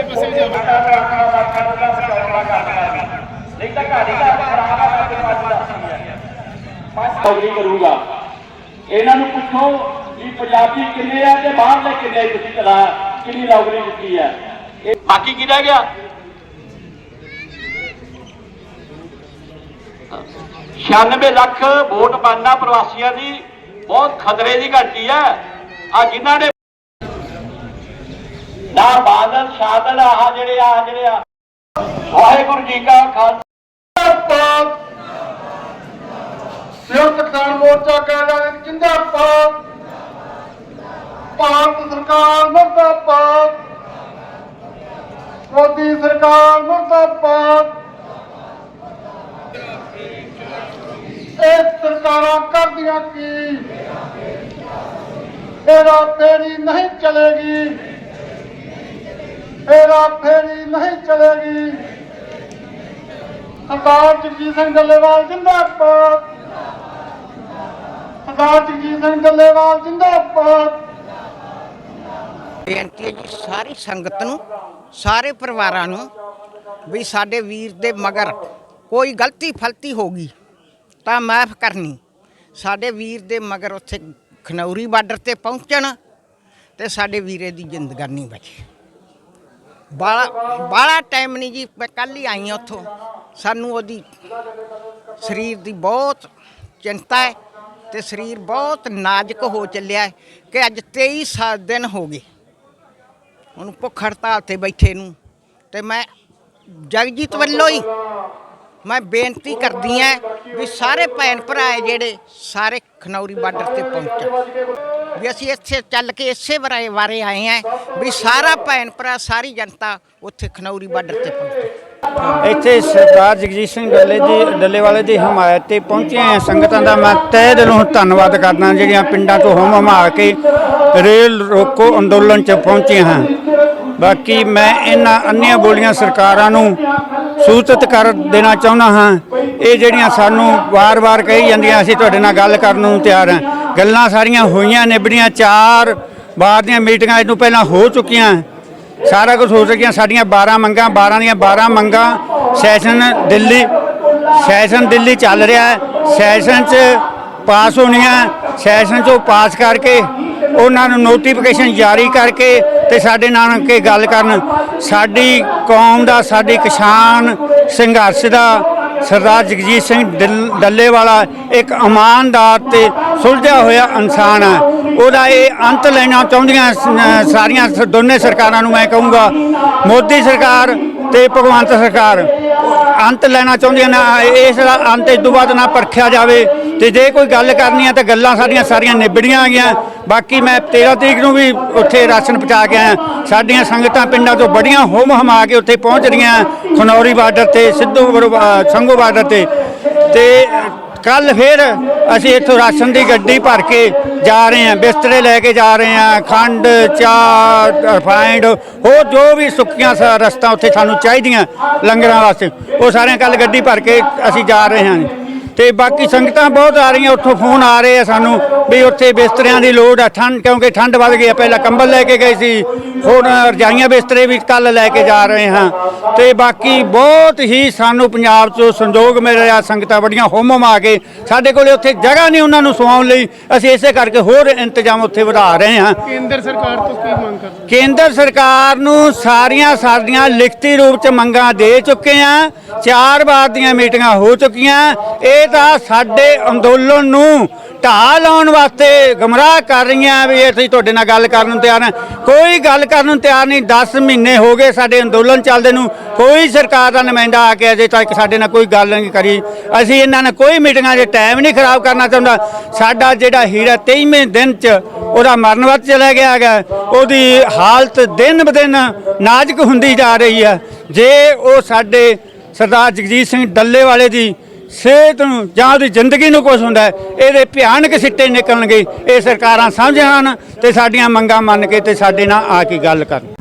ਪਾਸੇ ਜਾਵੇ ਨਹੀਂ ਤਾਂ ਘਾੜੀ ਦਾ ਖਰਾਬ ਆ ਤੇ ਪਾਸ ਦੱਸਦੀ ਹੈ ਕਰੂਗਾ। ਇਹਨਾਂ ਨੂੰ ਪੁੱਛੋ ਵੀ ਪੰਜਾਬੀ ਕਿੰਨੇ ਆ ਤੇ ਬਾਹਰਲੇ ਕਿੰਨੇ ਤੁਸੀਂ ਚਲਾ ਕਿੰਨੀ ਨੌਕਰੀ ਦਿੱਤੀ ਹੈ। ਇਹ ਬਾਕੀ ਕੀ ਰਹਿ ਗਿਆ? 96 ਲੱਖ ਵੋਟ ਬਣਨਾ ਪ੍ਰਵਾਸੀਆਂ ਦੀ ਬਹੁਤ ਖਤਰੇ ਦੀ ਘੰਟੀ ਹੈ। ਆ ਜਿਨ੍ਹਾਂ ਨੇ ਨਾ ਬਾਦਲ, ਸ਼ਾਦਲ ਆ ਜਿਹੜੇ ਆ ਜਿਹੜੇ ਆ। ਵਾਹਿਗੁਰੂ ਜੀ ਕਾ ਖਾਲਸਾ। ਸੰਯੁਕਤ ਕਿਸਾਨ ਮੋਰਚਾ ਕਹਿੰਦਾ ਜਿੰਦਾਬਾਦ। ਭਾਰਤ ਸਰਕਾਰ ਮੁਰਦਾਬਾਦ। ਮੋਦੀ ਸਰਕਾਰ ਮੁਰਦਾਬਾਦ। ਇਹ ਸਰਕਾਰਾਂ ਕਰਦੀਆਂ ਕੀ? ਤੇਰਾ ਤੇਰੀ ਨਹੀਂ ਚਲੇਗੀ। ਇਹਦਾ ਫੇਰੀ ਨਹੀਂ ਚਲੇਗੀ। ਸਰਦਾਰ ਜਗਜੀਤ ਸਿੰਘ ਡੱਲੇਵਾਲ ਜਿੰਦਾਬਾਦ। ਸਰਦਾਰ ਜਗਜੀਤ ਸਿੰਘ ਡੱਲੇਵਾਲ ਜਿੰਦਾਬਾਦ। ਬੇਨਤੀ ਹੈ ਜੀ, ਸਾਰੀ ਸੰਗਤ ਨੂੰ, ਸਾਰੇ ਪਰਿਵਾਰਾਂ ਨੂੰ ਵੀ ਸਾਡੇ ਵੀਰ ਦੇ ਮਗਰ ਕੋਈ ਗਲਤੀ ਫਲਤੀ ਹੋ ਗਈ, ਤਾਂ ਮਾਫ ਕਰਨੀ। ਸਾਡੇ ਵੀਰ ਦੇ ਮਗਰ ਉੱਥੇ ਖਨੌਰੀ ਬਾਰਡਰ ਤੇ ਪਹੁੰਚਣ ਤੇ ਸਾਡੇ ਵੀਰੇ ਦੀ ਜ਼ਿੰਦਗਾਨੀ ਬਚੇ। ਬਾਲਾ ਬਾਲਾ ਟਾਈਮ ਨਹੀਂ ਜੀ, ਮੈਂ ਕੱਲ ਹੀ ਆਈ ਹਾਂ ਉੱਥੋਂ। ਸਾਨੂੰ ਉਹਦੀ ਸਰੀਰ ਦੀ ਬਹੁਤ ਚਿੰਤਾ ਹੈ ਤੇ ਸਰੀਰ ਬਹੁਤ ਨਾਜ਼ੁਕ ਹੋ ਚੱਲਿਆ ਹੈ ਕਿ ਅੱਜ 23 ਸਾਲ ਦਿਨ ਹੋ ਗਏ। ਉਹਨੂੰ ਭੁੱਖ ਹੜਤਾਲ ਤੇ ਬੈਠੇ ਨੂੰ ਤੇ ਮੈਂ ਜਗਜੀਤ ਵੱਲੋਂ ਹੀ ਮੈਂ ਬੇਨਤੀ ਕਰਦੀ ਆ ਵੀ ਸਾਰੇ ਭੈਣ ਭਰਾ ਹੈ ਜਿਹੜੇ ਸਾਰੇ ਖਨੌਰੀ ਬਾਰਡਰ ਤੇ ਪਹੁੰਚਣ। ਵੀ ਅਸੀਂ ਇੱਥੇ ਚੱਲ ਕੇ ਇਸੇ ਬਰਾਏ ਬਾਰੇ ਆਏ ਆ ਵੀ ਸਾਰਾ ਭੈਣ ਭਰਾ, ਸਾਰੀ ਜਨਤਾ ਉੱਥੇ ਖਨੌਰੀ ਬਾਰਡਰ ਤੇ ਪਹੁੰਚੇ। ਇੱਥੇ ਸਰਦਾਰ ਜਗਜੀਤ ਸਿੰਘ ਡੱਲੇ ਦੀ ਡੱਲੇਵਾਲੇ ਦੀ ਹਮਾਇਤ ਤੇ ਪਹੁੰਚੀਆਂ ਸੰਗਤਾਂ ਦਾ ਮੈਂ ਤਹਿ ਦਿਲੋਂ ਧੰਨਵਾਦ ਕਰਦਾ ਜਿਹੜੀਆਂ ਪਿੰਡਾਂ ਤੋਂ ਹਮ ਹਮਾ ਕੇ ਰੇਲ ਰੋਕੋ ਅੰਦੋਲਨ 'ਚ ਪਹੁੰਚੀਆਂ ਹਨ ਬਾਕੀ ਮੈਂ ਇਹਨਾਂ ਅੰਨ੍ਹੀਆਂ ਬੋਲੀਆਂ ਸਰਕਾਰਾਂ ਨੂੰ ਸੂਚਿਤ ਕਰ ਦੇਣਾ ਚਾਹੁੰਦਾ ਹਾਂ। ਇਹ ਜਿਹੜੀਆਂ ਸਾਨੂੰ ਵਾਰ-ਵਾਰ ਕਹੀ ਜਾਂਦੀਆਂ, ਅਸੀਂ ਤੁਹਾਡੇ ਨਾਲ ਗੱਲ ਕਰਨ ਨੂੰ ਤਿਆਰ ਹਾਂ। ਗੱਲਾਂ ਸਾਰੀਆਂ ਹੋਈਆਂ, ਨਿਬੜੀਆਂ, ਚਾਰ ਵਾਰ ਦੀਆਂ ਮੀਟਿੰਗਾਂ ਇਹਨੂੰ ਪਹਿਲਾਂ ਹੋ ਚੁੱਕੀਆਂ। ਸਾਰਾ ਕੁਝ ਹੋ ਸਕਿਆ ਸਾਡੀਆਂ 12 ਮੰਗਾਂ 12 ਦੀਆਂ 12 ਮੰਗਾਂ, ਸੈਸ਼ਨ ਦਿੱਲੀ ਸੈਸ਼ਨ ਦਿੱਲੀ ਚੱਲ ਰਿਹਾ ਹੈ। ਸੈਸ਼ਨ 'ਚ ਪਾਸ ਹੋਣੀਆਂ ਸੈਸ਼ਨ 'ਚੋਂ ਪਾਸ ਕਰਕੇ, ਉਹਨਾਂ ਨੂੰ ਨੋਟੀਫਿਕੇਸ਼ਨ ਜਾਰੀ ਕਰਕੇ ਤੇ ਸਾਡੇ ਨਾਲ ਕੇ ਗੱਲ ਕਰਨ। ਸਾਡੀ ਕੌਮ ਦਾ, ਸਾਡੀ ਕਿਸਾਨ ਸੰਘਰਸ਼ ਦਾ, ਸਰਦਾਰ ਜਗਜੀਤ ਸਿੰਘ ਡੱਲ- ਡੱਲੇਵਾਲਾ ਇੱਕ ਇਮਾਨਦਾਰ ਤੇ ਸੁਲਝਿਆ ਹੋਇਆ ਇਨਸਾਨ ਹੈ। ਉਹਦਾ ਇਹ ਅੰਤ ਲੈਣਾ ਚਾਹੁੰਦੀਆਂ ਸਾਰੀਆਂ ਦੋਨੇ ਸਰਕਾਰਾਂ ਨੂੰ ਮੈਂ ਕਹੂੰਗਾ, ਮੋਦੀ ਸਰਕਾਰ ਤੇ ਭਗਵੰਤ ਸਰਕਾਰ। ਅੰਤ ਲੈਣਾ ਚਾਹੁੰਦੀਆਂ ਨੇ ਇਸ ਦਾ ਅੰਤ ਇਸ ਤੋਂ ਬਾਅਦ ਨਾ ਪਰਖਿਆ ਜਾਵੇ। ਤੇ ਜੇ ਕੋਈ ਗੱਲ ਕਰਨੀ ਹੈ ਤਾਂ ਗੱਲਾਂ ਸਾਡੀਆਂ ਸਾਰੀਆਂ ਨਿਬੜੀਆਂ ਗਈਆਂ ਬਾਕੀ ਮੈਂ 13 ਤਰੀਕ ਨੂੰ ਵੀ ਉੱਥੇ ਰਾਸ਼ਨ ਪਹੁੰਚਾ ਕੇ ਆਇਆ। ਸਾਡੀਆਂ ਸੰਗਤਾਂ ਪਿੰਡਾਂ ਤੋਂ ਬੜੀਆਂ ਹੋਮ ਹਮਾ ਕੇ ਉੱਥੇ ਪਹੁੰਚ ਰਹੀਆਂ। ਖਨੌਰੀ ਬਾਰਡਰ ਤੇ, ਸਿੱਧੂ ਸੰਗੋ ਬਾਰਡਰ ਤੇ। ਤੇ ਕੱਲ ਫਿਰ ਅਸੀਂ ਇੱਥੋਂ ਰਾਸ਼ਨ ਦੀ ਗੱਡੀ ਭਰ ਕੇ ਜਾ ਰਹੇ ਹਾਂ, ਬਿਸਤਰੇ ਲੈ ਕੇ ਜਾ ਰਹੇ ਹਾਂ, ਖੰਡ, ਚਾਹ ਰਿਫਾਈਂਡ ਹੋਰ ਜੋ ਵੀ ਸੁੱਕੀਆਂ ਸ- ਰਸਤਾਂ ਉੱਥੇ ਸਾਨੂੰ ਚਾਹੀਦੀਆਂ ਲੰਗਰਾਂ ਵਾਸਤੇ, ਉਹ ਸਾਰਿਆਂ ਕੱਲ ਗੱਡੀ ਭਰ ਕੇ ਅਸੀਂ ਜਾ ਰਹੇ ਹਾਂ। ਤੇ ਬਾਕੀ ਸੰਗਤਾਂ ਬਹੁਤ ਆ ਰਹੀਆਂ ਉੱਥੋਂ ਫੋਨ ਆ ਰਹੇ ਆ ਸਾਨੂੰ ਵੀ ਉੱਥੇ ਬਿਸਤਰਿਆਂ ਦੀ ਲੋੜ ਆ ਠੰਡ ਕਿਉਂਕਿ ਠੰਡ ਵੱਧ ਗਈ ਆ ਪਹਿਲਾਂ ਕੰਬਲ ਲੈ ਕੇ ਗਏ ਸੀ ਹੁਣ ਰਜਾਈਆਂ ਬਿਸਤਰੇ ਵੀ ਕੱਲ ਲੈ ਕੇ ਜਾ ਰਹੇ ਹਾਂ। ਤੇ ਬਾਕੀ ਬਹੁਤ ਹੀ ਸਾਨੂੰ ਪੰਜਾਬ 'ਚੋਂ ਸੰਯੋਗ ਮਿਲ ਰਿਹਾ ਸੰਗਤਾਂ ਬੜੀਆਂ ਹੋਮ ਹਮਾ ਕੇ ਸਾਡੇ ਕੋਲੇ ਉੱਥੇ ਜਗ੍ਹਾ ਨਹੀਂ ਉਹਨਾਂ ਨੂੰ ਸਵਾਉਣ ਲਈ ਅਸੀਂ ਇਸੇ ਕਰਕੇ ਹੋਰ ਇੰਤਜ਼ਾਮ ਉੱਥੇ ਵਧਾ ਰਹੇ ਹਾਂ। ਕੇਂਦਰ ਸਰਕਾਰ ਤੋਂ ਕੀ ਮੰਗ ਕਰਦੇ ਕੇਂਦਰ ਸਰਕਾਰ ਨੂੰ ਸਾਰੀਆਂ ਸਾਡੀਆਂ ਲਿਖਤੀ ਰੂਪ ਚ ਮੰਗਾਂ ਦੇ ਚੁੱਕੇ ਆ ਚਾਰ ਵਾਰ ਦੀਆਂ ਮੀਟਿੰਗਾਂ ਹੋ ਚੁੱਕੀਆਂ। ਇਹ ਤਾਂ ਸਾਡੇ ਅੰਦੋਲਨ ਨੂੰ ਢਾਹ ਲਾਉਣ ਵਾਸਤੇ ਗਮਰਾਹ ਕਰ ਰਹੀਆਂ ਵੀ ਅਸੀਂ ਤੁਹਾਡੇ ਨਾਲ ਗੱਲ ਕਰਨ ਨੂੰ ਤਿਆਰ ਹਾਂ ਕੋਈ ਗੱਲ ਕਰਨ ਨੂੰ ਤਿਆਰ ਨਹੀਂ 10 ਮਹੀਨੇ ਹੋ ਗਏ ਸਾਡੇ ਅੰਦੋਲਨ ਚੱਲਦੇ ਨੂੰ। ਕੋਈ ਸਰਕਾਰ ਦਾ ਨੁਮਾਇੰਦਾ ਆ ਕੇ ਅਜੇ ਤੱਕ ਸਾਡੇ ਨਾਲ ਕੋਈ ਗੱਲ ਨਹੀਂ ਕਰੀ। ਅਸੀਂ ਇਹਨਾਂ ਨਾਲ ਕੋਈ ਮੀਟਿੰਗਾਂ 'ਚ ਟਾਈਮ ਨਹੀਂ ਖਰਾਬ ਕਰਨਾ ਚਾਹੁੰਦਾ। ਸਾਡਾ ਜਿਹੜਾ ਹੀਰਾ 23ਵੇਂ ਦਿਨ 'ਚ ਉਹਦਾ ਮਰਨ ਵਤ ਚਲਾ ਗਿਆ ਹੈਗਾ। ਉਹਦੀ ਹਾਲਤ ਦਿਨ ਬ ਦਿਨ ਨਾਜ਼ੁਕ ਹੁੰਦੀ ਜਾ ਰਹੀ ਹੈ। ਜੇ ਉਹ ਸਾਡੇ ਸਰਦਾਰ ਜਗਜੀਤ ਸਿੰਘ ਡੱਲੇ ਵਾਲੇ ਦੀ ਸਿਹਤ ਨੂੰ ਜਾਂ ਉਹਦੀ ਜ਼ਿੰਦਗੀ ਨੂੰ ਕੁਝ ਹੁੰਦਾ ਇਹਦੇ ਭਿਆਨਕ ਸਿੱਟੇ ਨਿਕਲਣਗੇ, ਇਹ ਸਰਕਾਰਾਂ ਸਮਝਣ ਤੇ ਸਾਡੀਆਂ ਮੰਗਾਂ ਮੰਨ ਕੇ ਤੇ ਸਾਡੇ ਨਾਲ ਆ ਕੇ ਗੱਲ ਕਰਨ।